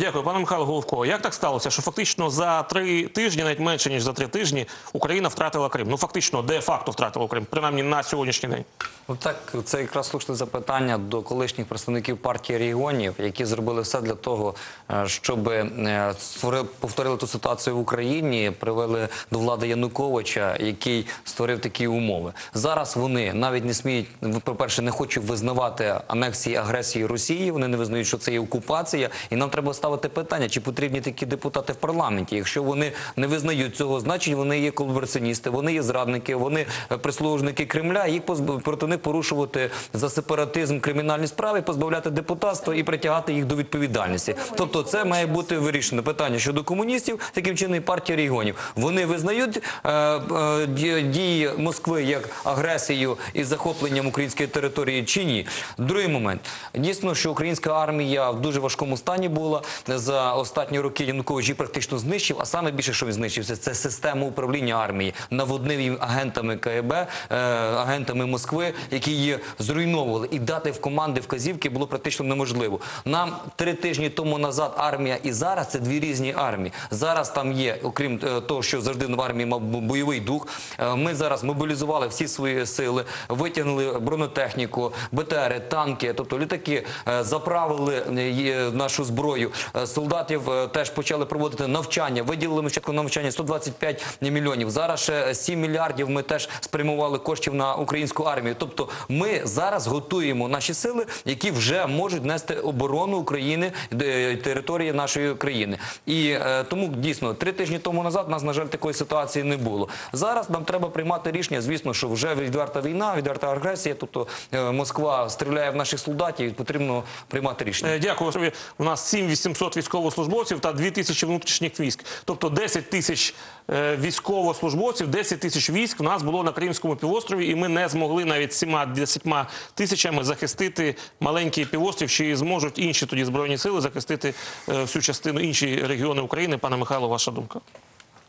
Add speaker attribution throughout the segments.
Speaker 1: Дякую, пане Михайло Головко. Як так сталося, що фактично за три тижні, навіть менше ніж за три тижні, Україна втратила Крим? Ну фактично, де-факто втратила Крим, принаймні на сьогоднішній день.
Speaker 2: Ну так, це якраз слушне запитання до колишніх представників партії регіонів, які зробили все для того, е, щоб е, створили, повторили ту ситуацію в Україні, привели до влади Януковича, який створив такі умови. Зараз вони навіть не сміють, по-перше, не хочуть визнавати анексії агресії Росії. Вони не визнають, що це є окупація, і нам треба ставити питання, чи потрібні такі депутати в парламенті. Якщо вони не визнають цього, значить вони є колабораціоністи, вони є зрадники, вони е, прислужники Кремля. Їх проти них порушувати за сепаратизм кримінальні справи, позбавляти депутатства і притягати їх до відповідальності. Тобто, це має бути вирішено питання щодо комуністів, таким чином і партія регіонів. Вони визнають е, е, дії Москви як агресію і захопленням української території чи ні. Другий момент дійсно, що українська армія в дуже важкому стані була за останні роки. Янукович практично знищив. А саме більше, що він знищився, це система управління армії, наводнив їм агентами КГБ, е, агентами Москви, які її зруйновували, і дати в команди вказівки було практично неможливо. Нам три тижні тому назад армія і зараз це дві різні армії. Зараз там є, окрім е, того, що завжди в армії мав бойовий дух. е, Ми зараз мобілізували всі свої сили, витягнули бронетехніку, БТРи, танки, тобто літаки, заправили нашу зброю. Е, Солдатів е, теж почали проводити навчання. Виділили ми на навчання 125 мільйонів. Зараз ще 7 мільярдів. Ми теж спрямували коштів на українську армію. Тобто, ми зараз готуємо наші сили, які вже можуть нести оборону України де- території нашої країни. І е, тому дійсно три тижні тому назад нас на жаль такої ситуації не було. Зараз нам треба приймати рішення. Звісно, що вже відверта війна, відверта агресія. Тобто е, Москва стріляє в наших солдатів. Потрібно приймати рішення.
Speaker 1: Е, Дякую. У нас 7800 військовослужбовців та 2000 внутрішніх військ. Тобто 10 тисяч е, військовослужбовців, 10 тисяч військ в нас було на Кримському півострові, і ми не змогли навіть 7-10 тисячами захистити маленький півострів, чи зможуть інші тоді збройні сили захистити е, всю частину інші регіони України. Пане Михайло, ваша думка?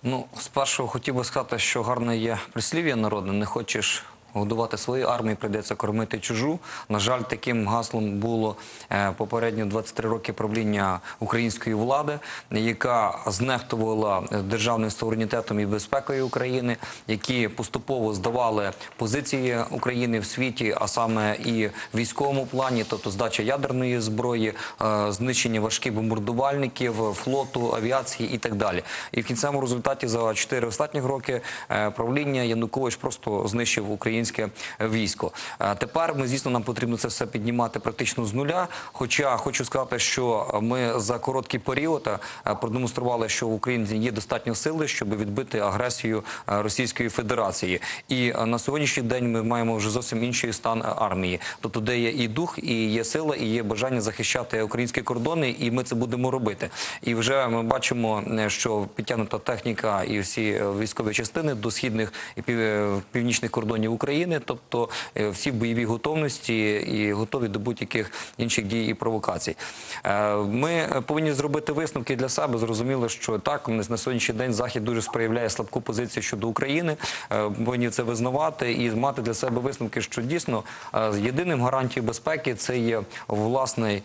Speaker 2: Ну, спершу хотів би сказати, що гарне є прислів'я народне. Не хочеш годувати свою армію, прийдеться кормити чужу. На жаль, таким гаслом було е, попередньо 23 роки правління української влади, яка знехтувала е, державним суверенітетом і безпекою України, які поступово здавали позиції України в світі, а саме і в військовому плані, тобто здача ядерної зброї, е, знищення важких бомбардувальників, флоту, авіації і так далі. І в кінцевому результаті за 4 останніх роки правління Янукович просто знищив українське військо. Е, Тепер ми, звісно, нам потрібно це все піднімати практично з нуля. Хоча хочу сказати, що ми за короткий період е, продемонстрували, що в Україні є достатньо сили, щоб відбити агресію е, Російської Федерації. І на сьогоднішній день ми маємо вже зовсім інший стан армії, тобто де є і дух, і є сила, і є бажання захищати українські кордони, і ми це будемо робити. І вже ми бачимо, що підтягнута техніка і всі військові частини до східних і пів- північних кордонів України, тобто е, всі в бойовій готовності і готові до будь-яких інших дій і провокацій. Е, Ми е, повинні зробити висновки для себе. Зрозуміло, що так на сьогоднішній день захід дуже проявляє слабку позицію щодо України. Повинні це визнавати і мати для себе висновки, що дійсно єдиним гарантією безпеки це є власний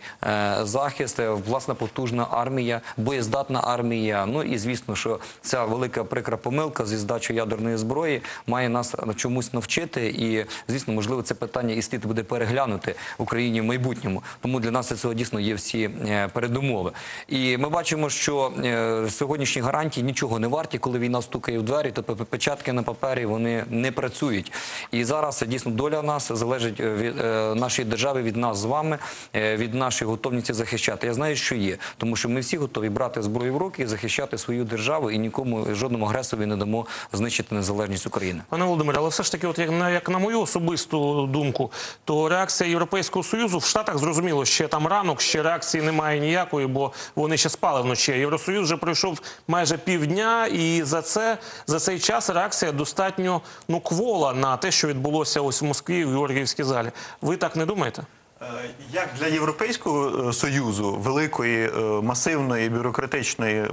Speaker 2: захист, власна потужна армія, боєздатна армія. Ну і звісно, що ця велика прикра помилка зі здачою ядерної зброї має нас чомусь навчити. І звісно, можливо, це питання і слід буде переглянути в Україні в майбутньому. Тому для нас для цього дійсно є всі е, передумови. І ми бачимо, що е, сьогоднішні гарантії нічого не варті, коли війна стукає в двері, то печатки на папері вони не працюють. І зараз дійсно доля нас залежить е, від нашої держави, від нас з вами, від нашої готовності захищати. Я знаю, що є, тому що ми всі готові брати зброю в руки і захищати свою державу, і нікому жодному агресорі не дамо знищити незалежність України.
Speaker 1: Пане Володимире, але все ж таки, от як на як на мою особисту думку, то реакція Європейського союзу в Штатах зрозуміло, ще там ранок, ще реакції немає ніякої, бо вони ще спали вночі. Євросоюз вже пройшов майже півдня, і за це за цей час реакція достатньо ну квола на те, що відбулося ось в Москві в Георгіївській залі. Ви так не думаєте?
Speaker 3: Е, Як для Європейського е, союзу великої е, масивної бюрократичної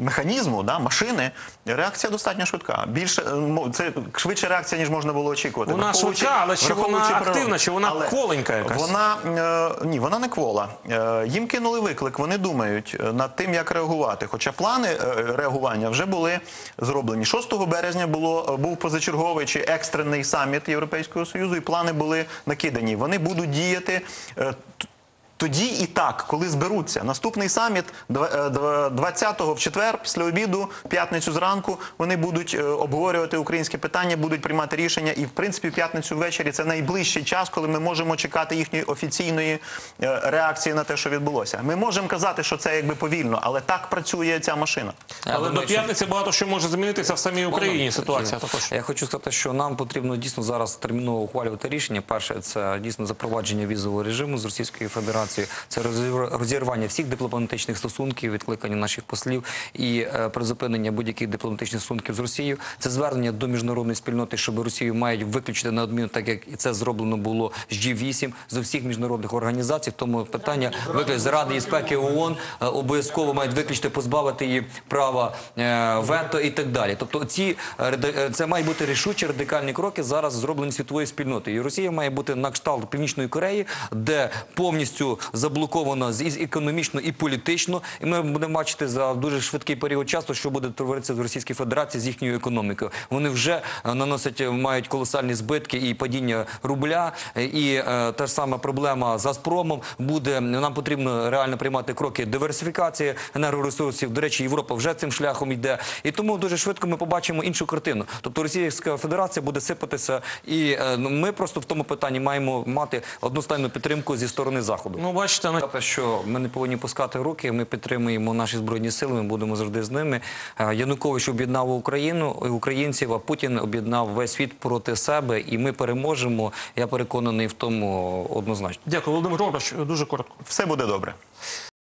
Speaker 3: механізму, да, машини, реакція достатньо швидка. Більше це швидша реакція, ніж можна було очікувати.
Speaker 1: Вона
Speaker 3: Враховуючи-
Speaker 1: швидка, але чи вона активна, чи вона
Speaker 3: Але
Speaker 1: кволенька якась?
Speaker 3: Вона ні, вона не квола. Е, їм кинули виклик. Вони думають над тим, як реагувати. Хоча плани реагування вже були зроблені. 6 березня було був позачерговий чи екстрений саміт Європейського союзу, і плани були накидані. Вони будуть діяти. Е, т- тоді і так, коли зберуться. Наступний саміт два- е, 20-го в четвер, після обіду, в п'ятницю зранку, вони будуть е, обговорювати українське питання, будуть приймати рішення. І в принципі, в п'ятницю ввечері це найближчий час, коли ми можемо чекати їхньої офіційної е, реакції на те, що відбулося. Ми можемо казати, що це якби повільно, але так працює ця машина.
Speaker 1: Але до п'ятниці багато що може змінитися в самій Україні. Ситуація також.
Speaker 2: Я хочу сказати, що нам потрібно дійсно зараз терміново ухвалювати рішення. Перше, це дійсно запровадження візового режиму з Російською Федерацією, це розір- розірвання всіх дипломатичних стосунків, відкликання наших послів і е, призупинення будь-яких дипломатичних стосунків з Росією. Це звернення до міжнародної спільноти, щоб Росію мають виключити на неодмінно, так як і це зроблено було з G8, з усіх міжнародних організацій. Тому питання виключити з Ради безпеки ООН е, обов'язково мають виключити, позбавити її права е, вето і так далі. Тобто, ці це мають бути рішучі радикальні кроки зараз зроблені світовою спільнотою. І Росія має бути на кшталт Північної Кореї, де повністю заблоковано з і економічно і політично. І ми будемо бачити за дуже швидкий період часу, що буде творитися в Російській Федерації з їхньою економікою. Вони вже е, наносять е, мають колосальні збитки і падіння рубля, і е, та ж сама проблема з Газпромом буде. Нам потрібно реально приймати кроки диверсифікації енергоресурсів. До речі, Європа вже цим шляхом йде. І тому дуже швидко ми побачимо іншу картину. Тобто Російська Федерація буде сипатися, і ну, ми просто в тому питанні маємо мати одностайну підтримку зі сторони заходу.
Speaker 1: Ну, бачите, на
Speaker 2: те, що ми не повинні пускати руки. Ми підтримуємо наші збройні сили. Ми будемо завжди з ними. Е, Янукович об'єднав Україну українців. А Путін об'єднав весь світ проти себе, і ми переможемо. Я переконаний в тому однозначно.
Speaker 1: дякую, Володимир Робич, дуже коротко.
Speaker 3: Все буде добре.